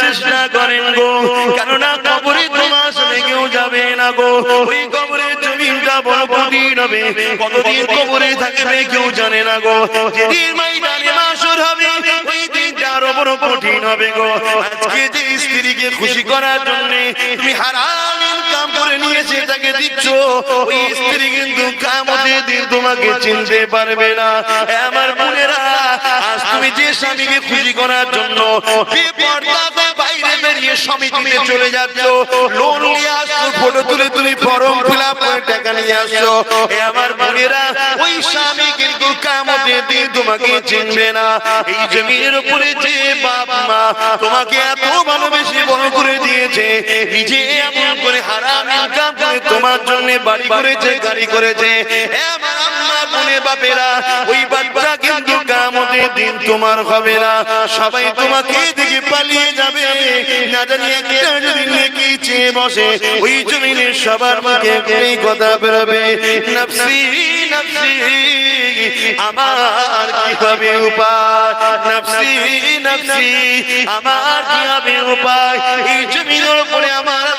চেষ্টা করেন গো। কেননা কবরে তোমার সাথে কেউ যাবে না গো। ওই কবরে কঠিন হবে, কতদিন কবরে থাকবে কেউ জানে না গো। যেদিন মাসুর হবে কঠিন হবে গো। আজকে যে স্ত্রীকে খুশি করার জন্য তুমি হারাম করে দিচ্ছ, ওই স্ত্রী কিন্তু কামতে দিন তোমাকে চিনতে পারবে না। আমার বোনেরা, আজ তুমি যে স্বামীকে খুশি করার জন্য বেপরদা বেরিয়ে সমিতিতে চলে যাচ্ছ। লোন নিয়ে আসছো ফটো তুলে তুমি ফর্ম ফিল আপ করে টাকা নিয়ে আসছো। এ আমার বোনেরা ওই স্বামী কিন্তু কামতের দিন তোমাকে চিনবে না। এই জমির উপরে যে বাপ মা তোমাকে এত ভালোবেসে বড় করে দিয়েছে নিজে এমন করে হারাম ইনকাম করে তোমার জন্য বাড়ি করেছে গাড়ি করেছে। এ আমার আম্মা বোনে বাপেরা ওই বাচ্চা কিন্তু কামতের দিন তোমার হবে না। সবাই তোমাকে দেখে পালিয়ে যাবে। না জানি একটা যদি চেয়ে বসে। ওই জমিনে সবার মুখে এই কথা বেরোবে। আমার কি হবে উপায়? নফসি আমার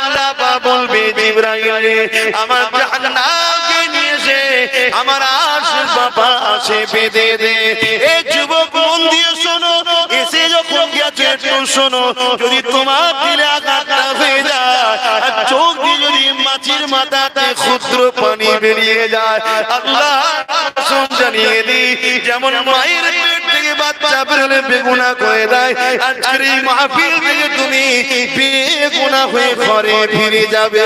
আল্লাহ বলবে আমার এসে আমার আশে বাবা বেঁধে দে। এ যুবক, মন দিয়ে শোনো। এসে যখন গেছে, একটু শোনো। যদি তোমার দিলে আঘাতটা হয়ে যায় চোখ দিয়ে যদি মাছির মাথাতে ক্ষুদ্র পানি বেরিয়ে যায় আল্লাহ জানিয়ে দি। যেমন মায়ের বেগুনা দেয় তুমি বেগুনা হয়ে ঘরে ফিরে যাবে।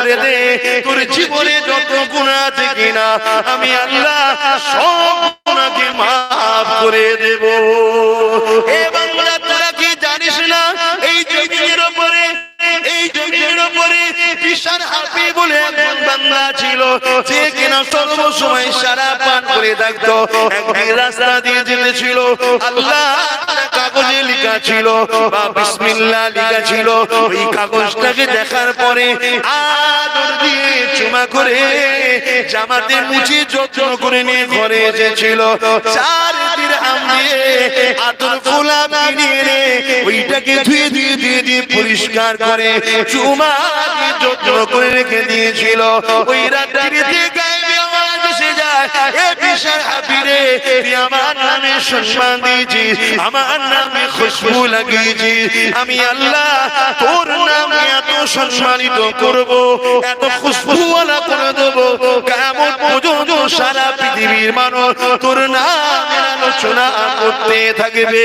করে দে, তোর জীবনে যত গুণা আছে কিনা, আমি আল্লাহ সব গুণাকে মাফ করে দেব। এ বাংলা তোরা কি জানিস না, এই জমিনের উপরে, এই জমিনের উপরে বিশাল হাফি বলে একজন বান্দা ছিল, যে কিনা সর্বসময় সারা করে একদিন রাস্তা দিয়ে যেতেছিল আল্লাহ কাগজে লেখা ছিল, বা বিসমিল্লাহ লেখা ছিল। ওই কাগজটাকে দেখার পরে আদর দিয়ে চুমা করে জামাতে মুছে যত্ন করে নিয়ে ঘরে এসেছিল। চার এনে ওইটাকে ধুয়ে দিয়ে দিয়ে দিয়ে পরিষ্কার করে চুমা যত্ন করে রেখে দিয়েছিল। ওই রাত্রিতে গায়ে এ বিশাল হাবিরে আমার নামে আমার নামে খুশবু লাগিয়েছিস আমি আল্লাহ তোর নামে এত সম্মানিত করব, এত খুশবুওয়ালা করে দেব। কেমন পর্যন্ত সারা পৃথিবীর মানুষ তোর আলোচনা করতে থাকবে।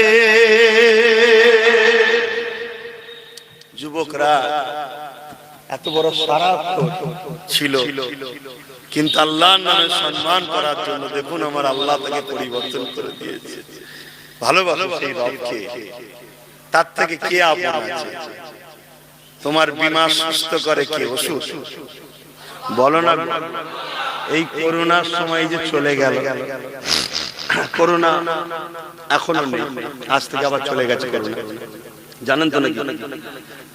যুবকরা, এত বড় সারা ছিল। কিন্তু আল্লাহর নামে সম্মান করার জন্য দেখুন আমার আল্লাহ তাকে পরিবর্তন করে দিয়েছে। ভালোবাসো সেই রবকে। তার থেকে কে আপন আছে? তোমার বিমা সুস্থ করে কে? ওষুধ। বলো না। এই করোনার সময় যে চলে গেল। করোনা এখনও নেই। আজ থেকে আবার চলে গেছে করোনা। জানেন তো নাকি?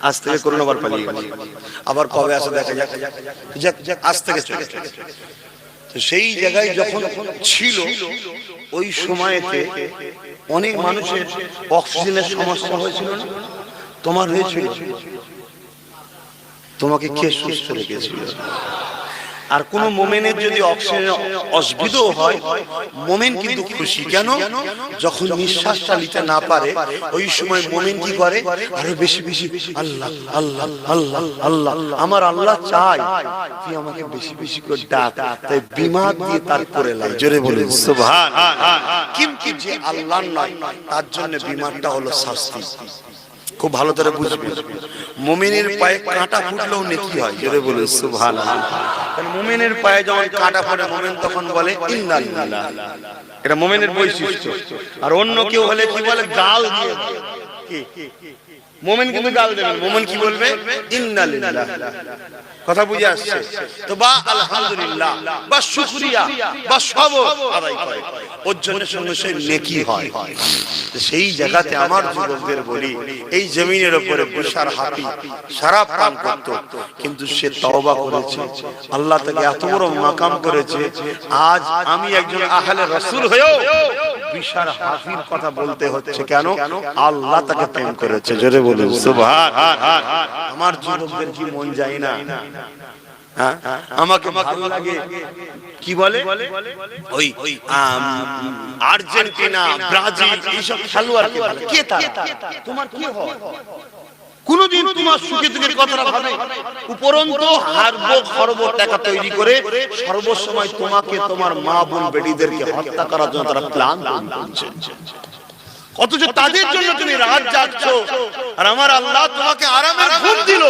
আজ থেকে করোনা আবার পালিয়ে গেছে। আবার কবে আসে দেখা যাক। যাক যাক, আজ থেকে চলে তো সেই জায়গায় যখন ছিল, ওই সময়তে অনেক মানুষের অক্সিজেনের সমস্যা হয়েছিল না? তোমার হয়েছিল? তোমাকে কে সুস্থ রেখেছিল? আর কোন মোমেনের যদি অক্সিজেন অসুবিধাও হয় মোমেন কিন্তু খুশি কেন? যখন নিঃশ্বাসটা নিতে না পারে ওই সময় মোমেন কি করে? আরও বেশি বেশি আল্লাহ আল্লাহ আল্লাহ আল্লাহ আমার আল্লাহ চাই তুই আমাকে বেশি বেশি করে ডাক। তাই বিমা দিয়ে তার করে লাই জোরে বলে সুবহান কিন্তু যে আল্লাহ নয় তার জন্য বিমানটা হলো শাস্তি। খুব ভালো করে বুঝবে মুমিনের পায়ে কাঁটা ফুটলেও নেকি হয় জোরে বলে সুবহান মোমেনের পায়ে যখন কাটা পড়ে, মোমেন তখন বলে এটা মোমেনের বৈশিষ্ট্য। আর অন্য কেউ হলে কি বলে? গাল দিয়ে মোমেন কিন্তু গাল দেবে মোমেন কি বলবে? ইন্নালিল্লাহ কথা বুঝে আসছে? তো বা আলহামদুলিল্লাহ, বা শুকরিয়া, বা সবর আদায় করে। ওর জন্য সঙ্গে সে নেকি হয়। সেই জায়গাতে আমার যুবকদের বলি, এই জমিনের উপরে বসার হাতি সারা পান করত, কিন্তু সে তওবা করেছে। আল্লাহ তাকে এত বড় মাকাম করেছে, আজ আমি একজন আহলে রসুল হয়েও বিশাল হাসির কথা বলতে হচ্ছে কেন? আল্লাহ তাকে প্রেম করেছে জোরে বলুন। সুবহান আমার যুবকদের কি মন যায় না? হ্যাঁ? আমাকে ভালো লাগে কি বলে? ওই আর্জেন্টিনা ব্রাজিল এইসব খেলোয়াড়কে কে তোমার কি হয়? কোনদিন তোমার সুখে দুঃখের কথাটা ভাবে উপরন্ত হারবো খরব টাকা তৈরি করে সর্বসময় তোমাকে তোমার মা বোন বেডিদেরকে হত্যা করার জন্য তারা প্ল্যান করছে। অথচ তাদের জন্য তুমি রাত যাচ্ছ আর আমার আল্লাহ তোমাকে আরামের ঘুম দিল।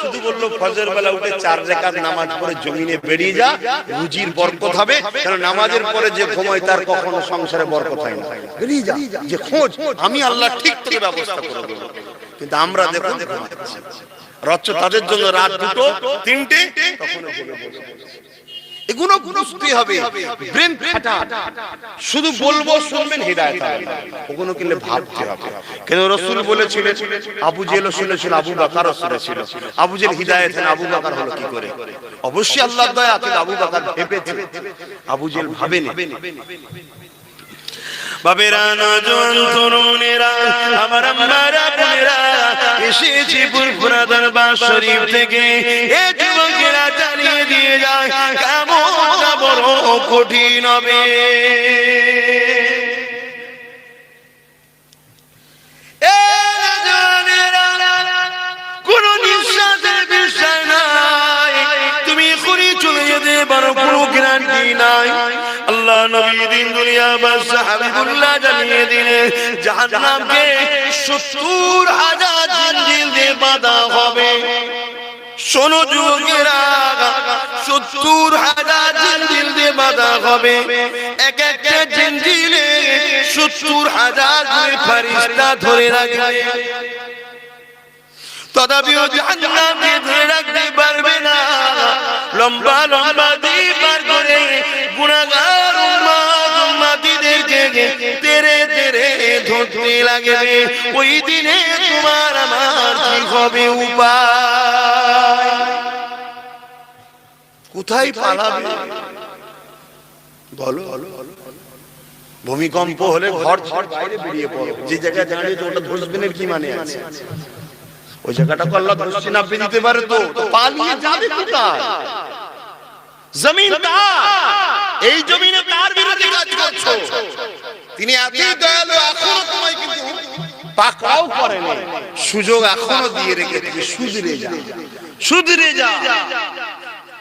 শুধু বলল ফজর বেলা উঠে চার রেখাত নামাজ পড়ে জমিনে বেরিয়ে যা, রুজির বরকত হবে। কারণ নামাজের পরে যে ঘুমায় তার কখনো সংসারে বরকত হয় না। বেরিয়ে যা, যে খোঁজ, আমি আল্লাহ ঠিক থেকে ব্যবস্থা করে দেবো। কিন্তু আমরা দেখুন রচ্চ তাদের জন্য রাত দুটো তিনটে এগুলো বুঝতে হবে। ব্রেন ফাটা। শুধু বলব শুনবেন হৃদায়ত ওগুলো কিনলে ভাবতে হবে। কেন রসুল বলেছিলেন আবু জেল শুনেছিল আবু বাকার শুনেছিল আবু জেল হৃদায়ত আবু বাকার হলো কি করে? অবশ্যই আল্লাহ দয়া আবু বাকার ভেবেছে। আবু জেল ভাবেনি। বাবেরা নজন তরুণেরা, আমার আম্মারা বোনেরা, এসেছি পুরপুরা দরবার শরীফ থেকে। এ যুবকেরা জানিয়ে দিয়ে যায়, কেমন বড় কঠিন হবে। তুমি এখনই চলে যেতে পারো, কোনো গ্যারান্টি নাই। নবী দিন দুনিয়া হাবিবুল্লাহ জানিয়ে দিলে, জাহান্নামকে সত্তর হাজার জিনজিল দিয়ে বাঁধা হবে। শোনো যুবকেরা, সত্তর হাজার জিনজিল দিয়ে বাঁধা হবে। এক জিনজিলে সত্তর হাজার ধরে রাখবে। জাহান্নামকে ধরে রাখতে পারবে না। লম্বা লম্বা দিন পার করে গুণাগার ওই দিনে তোমার আমার কি হবে উপায়? কোথায় পালাবে? বলো। ভূমিকম্প হলে ঘর ঘর বাইরে বেরিয়ে পড়ো। যে জায়গায় দাঁড়িয়েছে ওটা ধসবেনের কি মানে আছে? ওই জায়গাটাকে আল্লাহ ধসছে না দিতে পারে তো। পালিয়ে যাবে কোথায়? জমিন এই জমিনে কার বিরুদ্ধে কাজ করছ। তিনি এতই দয়ালু এখনও তোমায় কিন্তু পাকড়াও করেন। সুযোগ এখনও দিয়ে রেখে তুমি সুধরে যা। সুধরে যা।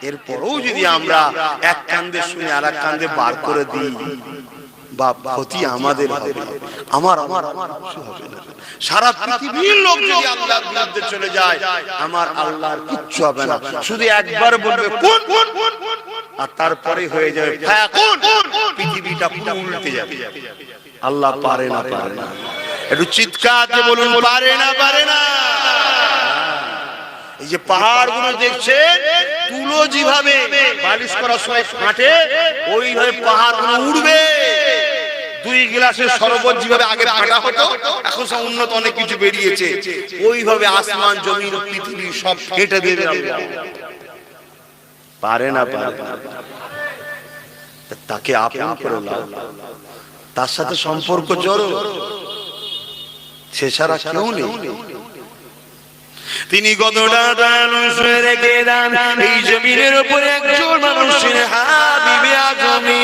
এরপরেও যদি আমরা এক কান্দে শুনে আর এক কান্দে বার করে দিই বা ক্ষতি আমাদের হবে। আমার আমার আমার হবে না। সারা পৃথিবীর লোক যদি আল্লাহর বিরুদ্ধে চলে যায় আমার আল্লাহর কিচ্ছু হবে না। শুধু একবার বলবে কোন? কোন? আর তারপরে হয়ে যাবে পৃথিবীটা পুরো উল্টে যাবে। আল্লাহ পারে না পারে না। একটু চিৎকার বলুন পারে না পারে না। এই যে পাহাড়গুলো দেখছেন তুলো যেভাবে বালিশ করার সময় ফাটে ওইভাবে পাহাড়গুলো উড়বে। দুই গ্লাসের শরবত যেভাবে আগে ফাটা হতো, এখন সব উন্নত অনেক কিছু বেরিয়েছে। ওইভাবে আসমান জমির পৃথিবী সব কেটে দেবে পারে না, পারে তাকে আপন করে নাও। তার সাথে সম্পর্ক জড়ো। ছাড়া কেউ নেই। তিনি শুয়ে রেখে দেন, এই জমিনের উপরে একজন মানুষের হাবিবে আজমি।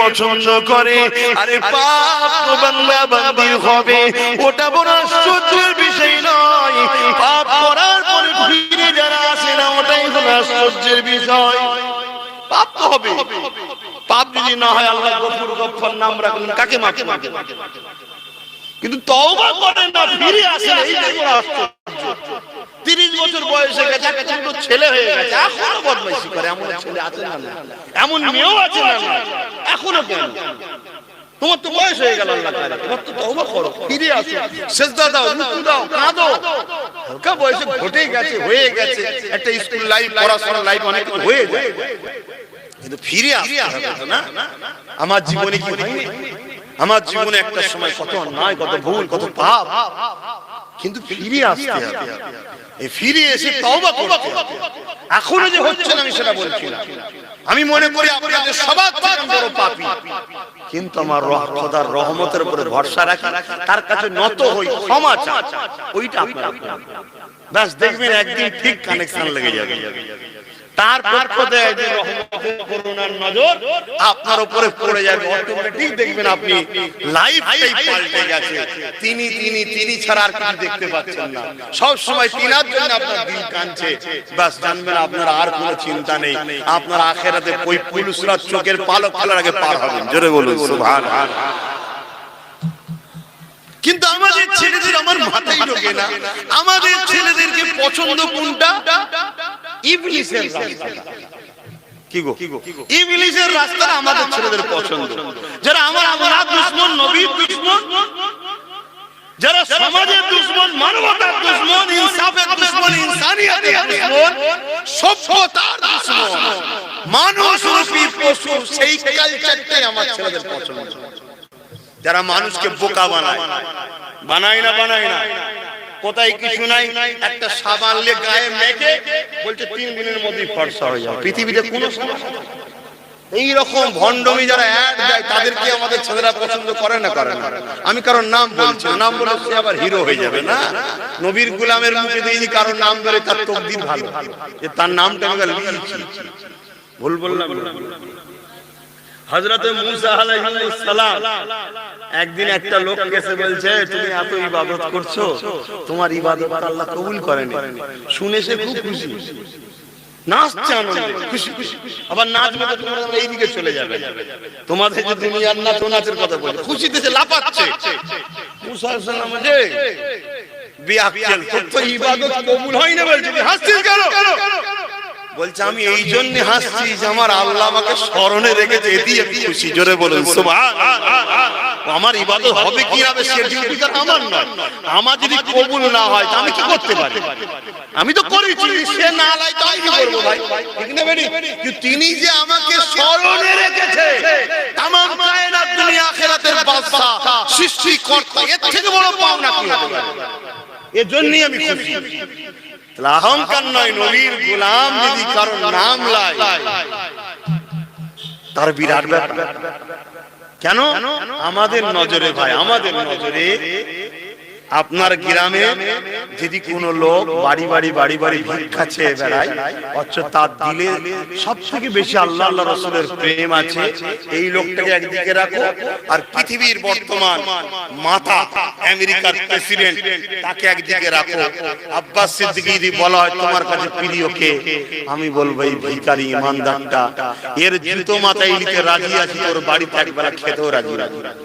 পছন্দ করে। আরে পাপ বান্দির হবে। ওটা বড় আশ্চর্যের বিষয় নয়। পাপ করার পরে ফিরে যারা আসে না, ওটাই হলো আশ্চর্যের বিষয়। পাপ তো হবে। পাপ যদি না হয়, আল্লাহ গফুর গফর নাম রাখলেন কাকে মাকে মাকে কিন্তু তওবা করেন না, ফিরে আসেন। এই যে বড় আশ্চর্য। তিরিশ বছর বয়সে গেছে ছোট ছেলে হয়ে গেছে। এখনও বদমাইশি করে, এমন ছেলে আছে না? এমন মেয়েও আছে না? এখনও কেন? তোমার তো বয়স হয়ে গেল আল্লাহ তোমার তো করো, ফিরে আসো, সেজদা দাও, রুকু দাও, কাঁদো। হালকা বয়সে ঘটে গেছে, হয়ে গেছে। একটা স্কুল লাইফ পড়াশোনা লাইফ অনেক হয়ে যায়। কিন্তু ফিরে আসতে না? আমার জীবনে কি হয়নি? আমার জীবনে একটা সময় কত অন্যায়, কত ভুল, কত পাপ। কিন্তু ফিরে আসতে হবে। এই ফিরে এসে তওবা করতে এখনও যে হচ্ছে না আমি সেটা বলছি না আমি মনে করি আপনাদের সবার থেকে বড় পাপী। কিন্তু আমার খোদার রহমতের উপরে ভরসা রাখি, তার কাছে নত হই, ক্ষমা চাই। ওইটা ব্যাস, দেখবেন একদিন ঠিক কানেকশন লেগে যাবে। তার পক্ষ থেকে করুণার নজর আপনার উপরে পড়ে যাবে। অটোমেটিক দেখবেন আপনি। লাইফটাই পাল্টে গেছে। তিনি তিনি তিনি ছাড়া আর কিছু দেখতে পাচ্ছেন না। সব সময় তিনার জন্য আপনার দিল কাঁদছে। বাস জানবেন আপনার আর কোনো চিন্তা নেই। আপনার আখেরাতে ওই পুলুসরাত চোখের পালক ফেলার আগে পার হবেন। জোরে বলুন সুবহান। কিন্তু আমাদের ছেলেদের আমার মাথায় ঢোকে না। আমাদের ছেলেদেরকে পছন্দ কোনটা? ইবলিসের রাস্তা। কি গো? ইবলিসের রাস্তা আমাদের ছেলেদের পছন্দ। যারা আমার আল্লাহ দুশমন নবীর দুশমন। যারা সমাজের দুশমন মানবতার দুশমন ইনসাফের দুশমন ইনসানিয়াতের দুশমন সভ্যতার দুশমন। মানুষ রূপী পশু সেই কালচারটাই আমার ছেলেদের পছন্দ। যারা মানুষকে বোকা বানায়। বানায় না বানায় না। কোথায় কিছু নাই, একটা সাবান লে গায়ে মেখে বলছে, তিন দিনের মধ্যেই ফর্সা হয়ে যাবে। পৃথিবীতে কোনো সমস্যা নেই। এই রকম ভণ্ডমি যারা তাদেরকে আমাদের ছেলেরা পছন্দ করে না করে না। আমি কারোর নাম বলছি নাম বলে সে আবার হিরো হয়ে যাবে না। নবীর গুলামের মুখে দিয়ে কারোর নাম ধরে তার তকদির ভালো। যে তার নামটা আমি লিখেছি ভুল বললাম? হজরত একদিন একটা লোক এসে বলছে, তুমি এত ইবাদত করছ, তোমার ইবাদত আল্লাহ কবুল করেনি। শুনে সে খুব খুশি। নাচছে খুশি খুশি। আবার নাচবে তো তোমরা এইদিকে চলে যাবে। তোমাদের যে দুনিয়ার নাচ ও নাচের কথা বলছে খুশিতে সে লাপাচ্ছে মুসা তোর তো ইবাদত কবুল হয় না বলছে হাসছিস কেন? বলছে আমি এই জন্য হাসছি যে আমার আল্লাহ আমাকে স্মরণে রেখেছে এটি আমি খুশি জোরে বলুন আমার ইবাদত হবে কি হবে সে ডিউটিটা আমার নয়। আমার যদি কবুল না হয় আমি কি করতে পারি? আমি তো করেছি সে না লাই তো আমি কি করব ভাই? ঠিক না বেরি তিনি যে আমাকে স্মরণে রেখেছে তামাম কায়নাত দুনিয়া আখিরাতের বাদশা সৃষ্টিকর্তা এর থেকে বড় পাওনা কি পারে? এজন্যই আমি খুশি। তাহলে অহংকার নয়, নবীর গোলাম যদি কারও নাম লাই তার বিরাট ব্যাপার। কেন? আমাদের নজরে ভাই, আমাদের নজরে আপনার গ্রামে যদি কোনো লোক বাড়ি বাড়ি বাড়ি বাড়ি ভিক্ষা চেয়ে বেড়ায়, অথচ তার দিলে সব থেকে বেশি আল্লাহ আল্লাহ রসুলের প্রেম আছে, এই লোকটাকে একদিকে রাখো আর পৃথিবীর বর্তমান মাথা আমেরিকার প্রেসিডেন্ট, তাকে একদিকে রাখো। আব্বাস সিদ্দিকি যদি বলা হয়, তোমার কাছে প্রিয় কে? আমি বলব, এই ভিখারি ইমানদারটা। এর জুতো মাথায় নিতে রাজি আছি, তোর বাড়িতে একবেলা খেতেও রাজি রাজি রাজি।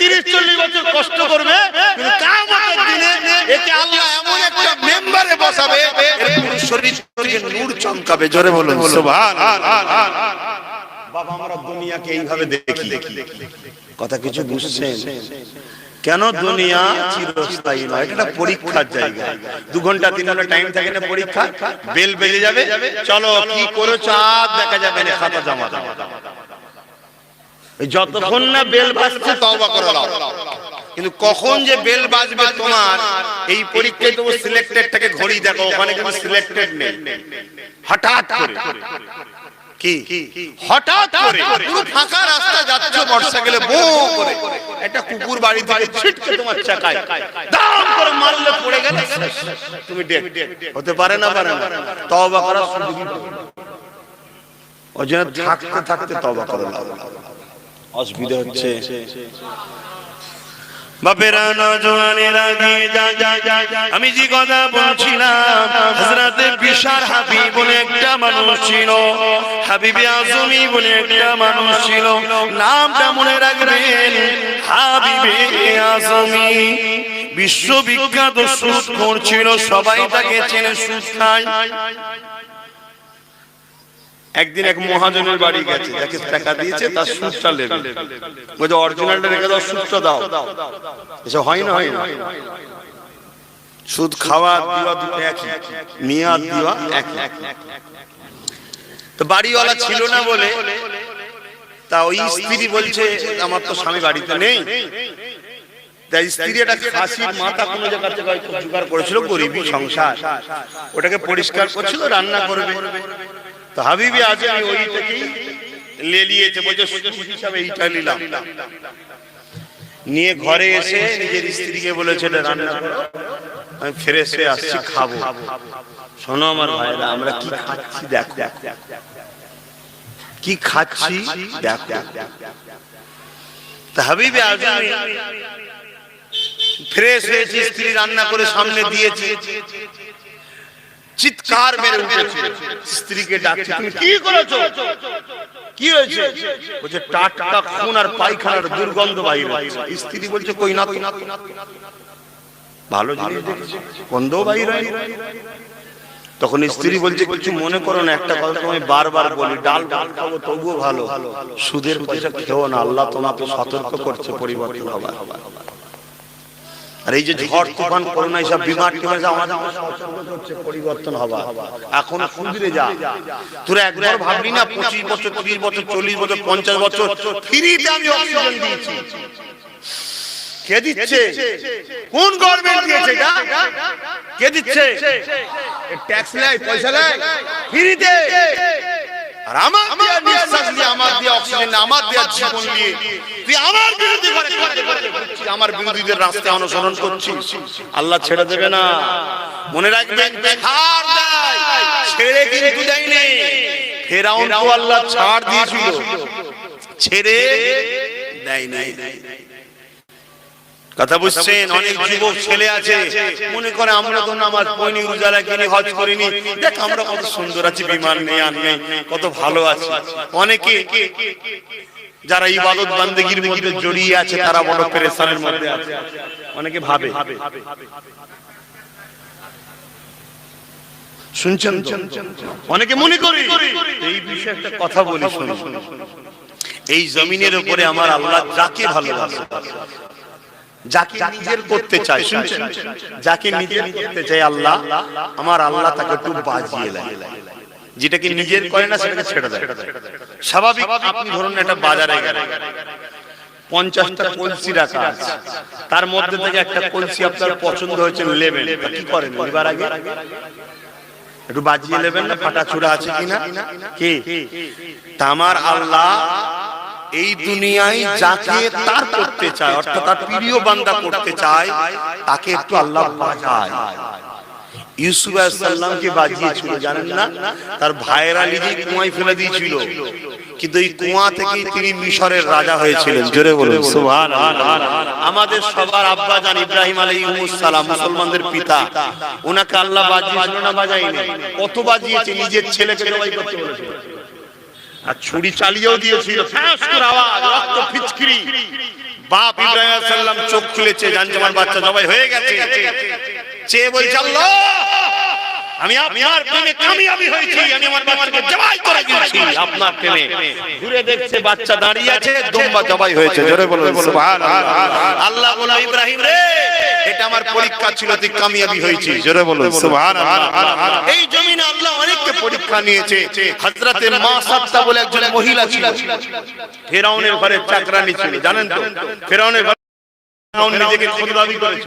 30 40 বছর কষ্ট করবে কথা কিছু বুঝছেন? কেন দুনিয়া নয়? এটা পরীক্ষার জায়গা। দু ঘণ্টা, তিন ঘণ্টা টাইম থাকে না পরীক্ষা বেল বেজে যাবে। চলো, কি করো চাঁদ দেখা যাবে জমা এই যতক্ষণ না বেল বাজছে, তওবা করে দাও কিন্তু কখন যে বেল বাজবে তোমার, এই পরীক্ষায় তো সিলেক্টেডটাকে ঘড়ি দেখো, ওখানে কিন্তু সিলেক্টেড নেই। হঠাৎ করে। কি? হঠাৎ করে। পুরো ফাঁকা রাস্তা যাচ্ছ গেলে বো করে। একটা কুকুর বাড়ি থেকে ছিটকে তোমার চাকায়। দাম করে মারলে পড়ে গেলে তুমি ডেক হতে পারে না পারে না। তওবা করা ওই জন্য থাকতে থাকতে তওবা করে নাও অসুবিধা হচ্ছে। বাপেরা নজওয়ানের আগে যা যা যা। আমি যে কথা বলছিলাম হযরতে বিশার হাবিব বলে একটা মানুষ ছিল। হাবিবে আজমি বলে একটা মানুষ ছিল। নামটা মনে রাখবেন হাবিবে আজমি। বিশ্ববিখ্যাত সুদ ছিল সবাই তাকে চেনে সুদ খায় একদিন এক মহাজনের বাড়ি গেছে, যাকে টাকা দিয়েছে তার সুদটা নেবে বলছে, অরিজিনালটা রেখে দাও, সুদটা দাও। এসব হয় না হয় না। সুদ, খাওয়া, দেওয়া দুটো একই আর দেওয়া একই। তো বাড়িওয়ালা ছিল না বলে তা ওই স্ত্রী বলছে, আমার তো স্বামী বাড়িতে নেই। তাই স্ত্রী একটা খাসির মাথা কোনো জায়গা থেকে জোগাড় করেছিল, গরিবী সংসার। ওটাকে পরিষ্কার করছিল, রান্না করবে। তো হাবিবি আজ আমি ওই থেকেই লেলিয়েছে বলছে হিসাবে এইটা নিলাম। নিয়ে ঘরে এসে নিজের স্ত্রীকে বলেছে রান্না করো আমি ফ্রেশ হয়ে আসছি খাব। শোনো আমার ভাইরা আমরা কি খাচ্ছি দেখো। কি খাচ্ছি দেখো। তা হাবিবি আজমি ফ্রেশ হয়েছে স্ত্রী রান্না করে সামনে দিয়েছে। চিৎকার মেরে উঠেছে স্ত্রীকে ডাকছে তুমি কি করেছ? কি হয়েছে? বলছে টাটকা খুন আর পায়খানার দুর্গন্ধ বাইরে। স্ত্রী বলছে কই না কই না। ভালো জিনিস দেখেছি। গন্ধ বাইরে তখন স্ত্রী বলছে কিছু মনে করো না একটা কথা তুমি বারবার বলি ডাল ডাল খাব তবুও ভালো। সুদের পয়সা খেও না আল্লাহ তোমাকে সতর্ক করছে পরিবর্তন হবার। আর এই যে ঝড় তুফান করোনা এইসব বিমার টিমার আমাদের হচ্ছে পরিবর্তন হবা এখন সুধরে যা। তোরা একবার ভাবলি না পঁচিশ বছর ত্রিশ বছর চল্লিশ বছর পঞ্চাশ বছর ফ্রিতে আমি অক্সিজেন দিয়েছি। কে দিচ্ছে? কোন গভর্নমেন্ট দিয়েছে এটা? কে দিচ্ছে? ট্যাক্স নেয় পয়সা নেয়। ফ্রিতে। আর আমার দিয়া নিঃশ্বাস দিয়ে আমার দিয়া অক্সিজেন আমার দিয়া জীবন দিয়ে তুই আমার বিরোধী করে করে করে ঘুরছিস, আমার বিরোধীদের রাস্তায় অনুসরণ করছিস আল্লাহ ছেড়ে দেবে না মনে রাখবেন ছাড় দেয় ছেড়ে কিন্তু ফেরাউন আল্লাহ ছাড় দিয়েছিল ছেড়ে দেয় নাই কথা বুঝছেন? অনেক যুবক ছেলে আছে। মনে করে আমরা তো নামাজ পড়িনি উজালা কিনে হজ করিনি। দেখ, আমরা কত সুন্দর আছি, বিমান নেই, আর কত ভালো আছি। অনেকে যারা ইবাদত বান্দেগীর মধ্যে জড়িয়ে আছে, তারা বড় পেরেশানের মধ্যে আছে। অনেকে ভাবে। শুনছেন অনেকে মনে করি। এই বিষয়ে একটা কথা বলি, শুনুন। এই জমিনের উপরে আমার আল্লাহ যাকে ভালোবাসে যাকে নিজের করতে চায়। শুনছেন? যাকে নিজের করতে চায় আল্লাহ আমার আল্লাহ তাকে একটু বাজিয়ে দেয়। যেটাকে নিজের করে না সেটাকে ছেড়ে দেয়। স্বাভাবিক আপনি ধরুন একটা বাজারে গেলেন। পঞ্চাশটা কলসি রাখা আছে তার মধ্যে থেকে একটা কলসি আপনার পছন্দ হয়েছে নেবেন তা কি করেন? এবার আগে। একটু বাজিয়ে নেবেন না? ফাটা চূড়া আছে কিনা? কে? তামার আল্লাহ এই দুনিয়ায় যাকে তার করতে চায় অর্থাৎ তার প্রিয় বান্দা করতে চায় তাকে একটু আল্লাহ বাজায়। ইউসুফ আলাইসাল্লামকে বাজিয়েছিল, জানেন না? তার ভাইয়েরা নিজেই কুয়ায় ফেলে দিয়েছিল। কিন্তু এই কুয়া থেকেই তিনি মিশরের রাজা হয়েছিলেন। জোরে বলুন, সুবহানাল্লাহ। আমাদের সবার আব্বা জান ইব্রাহিম আলাইহিস সালাম, মুসলমানদের পিতা। ওনাকে আল্লাহ বাজিয়েছিল না বাজায়নি? কত বাজিয়েছে? নিজের ছেলেকে জবাই করতে বলেছিল। আর ছুরি চালিয়েও দিয়েছিল। ফ্যাঁস আওয়াজ, রক্ত ফিচকিরি। বাপ ইব্রাহিম আলাইহিস সালাম চোখ খুলেছে জানছে আমার বাচ্চা জবাই হয়ে গেছে। চেয়ে বলছে আল্লাহ আমি আপনার প্রেমে কামিয়াবি হয়েছি আমি আমার বাচ্চাকে জবাই করে দিয়েছি আপনার প্রেমে ঘুরে দেখছে বাচ্চা দাঁড়িয়ে আছে দম্বা জবাই হয়েছে জোরে বলুন সুবহানাল্লাহ আল্লাহ বলে ইব্রাহিম রে এটা আমার পরীক্ষা ছিল তুই কামিয়াবি হয়েছিস জোরে বলুন সুবহানাল্লাহ এই জমিনে আল্লাহ অনেককে পরীক্ষা নিয়েছে হযরতে মা সাত্তা বলে একজন মহিলা ছিল ফেরাউনের ঘরে চাকরানি ছিল জানেন তো ফেরাউনের ঘরে ফেরাউন নিজেকে খোদ দাবি করেছে